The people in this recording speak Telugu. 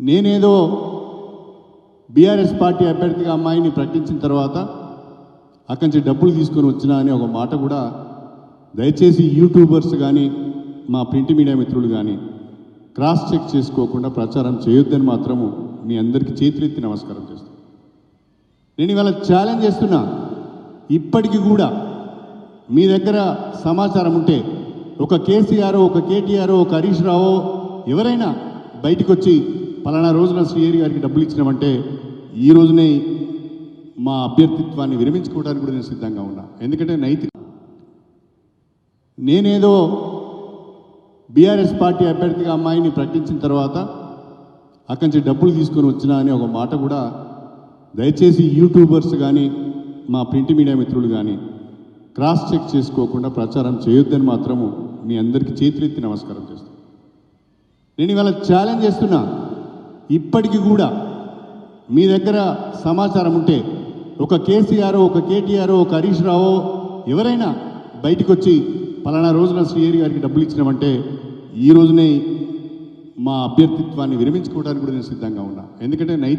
నేనేదో బీఆర్ఎస్ పార్టీ అభ్యర్థిగా అమ్మాయిని ప్రకటించిన తర్వాత అక్కడి నుంచి డబ్బులు తీసుకొని వచ్చినా అనే ఒక మాట కూడా దయచేసి యూట్యూబర్స్ కానీ మా ప్రింట్ మీడియా మిత్రులు కానీ క్రాస్ చెక్ చేసుకోకుండా ప్రచారం చేయొద్దని మాత్రము మీ అందరికీ చేతులెత్తి నమస్కారం చేస్తాను నేను ఇవాళ ఛాలెంజ్ చేస్తున్నా. ఇప్పటికి కూడా మీ దగ్గర సమాచారం ఉంటే ఒక కేసీఆర్ ఒక కేటీఆర్ ఒక హరీష్ రావో ఎవరైనా బయటకు వచ్చి పలానా రోజున శ్రీహరి గారికి డబ్బులు ఇచ్చినామంటే ఈ రోజునే మా అభ్యర్థిత్వాన్ని విరమించుకోవడానికి కూడా నేను సిద్ధంగా ఉన్నా. ఎందుకంటే నైతిక నేనేదో బీఆర్ఎస్ పార్టీ అభ్యర్థిగా అమ్మాయిని ప్రకటించిన తర్వాత అక్కడి నుంచి డబ్బులు తీసుకొని వచ్చినా అనే ఒక మాట కూడా దయచేసి యూట్యూబర్స్ కానీ మా ప్రింట్ మీడియా మిత్రులు కానీ క్రాస్ చెక్ చేసుకోకుండా ప్రచారం చేయొద్దని మాత్రము మీ అందరికీ చేతులెత్తి నమస్కారం చేస్తాను నేను ఇవాళ ఛాలెంజ్ చేస్తున్నా. ఇప్పటికి కూడా మీ దగ్గర సమాచారం ఉంటే ఒక కేసీఆర్ ఒక కేటీఆర్ ఒక హరీష్ రావో ఎవరైనా బయటకు వచ్చి పలానా రోజున శ్రీహరి గారికి డబ్బులు ఇచ్చినామంటే ఈ రోజునే మా అభ్యర్థిత్వాన్ని విరమించుకోవడానికి కూడా నేను సిద్ధంగా ఉన్నా. ఎందుకంటే నైతిక